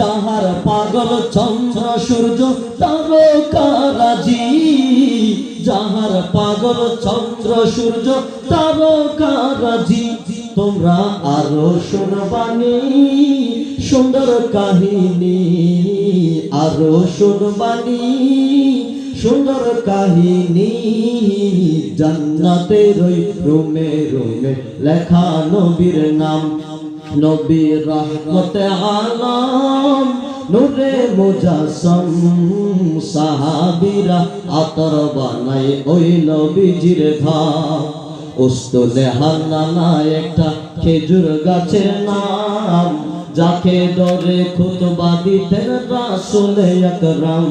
যাহার পাগল চন্দ্র, সূর্য, তারকারাজি। যাহার পাগল চন্দ্র, সূর্য, তারকারাজি। তোমরা আরও শুনবানি সুন্দর কাহিনী। আরও শুনবানি সুন্দর কাহিনী। জান্নাতের ওই রুমে রুমে লেখা নবীর নাম। নবীর রহমতে আলম, নূরে মুজাসম, সাহাবীরা আতর বানাই ওই নবীজির ধাম উস্তলে হান্নানা একটা খেজুর গাছের নাম, যাকে ডরে খুতবা দিতেন রাসুলে আকরাম।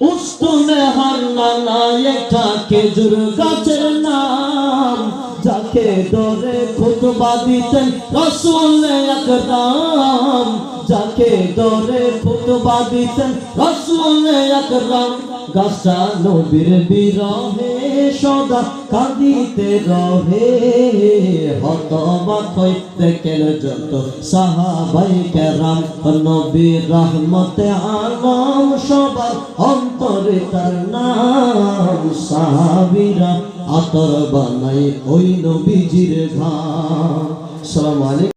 উস্তলে হান্নানা একটা খেজুর গাছের নাম যাকে ডরে খুতবা দিতেন রাসুলে আকরাম। যাকে ডরে খুতবা দিতেন রাসুলে আকরাম। গাছা নবীর বিরহে সদা কাঁদিতে রহে। হতবাক হই দেখেন যত সাহাবাই কেরাম। নবীর রহমতে আলম সবার অন্তরে তার নাম সাহাবিরা আতর বানাই ওই নবীজির ঘাম। সালাম আলাইকুম।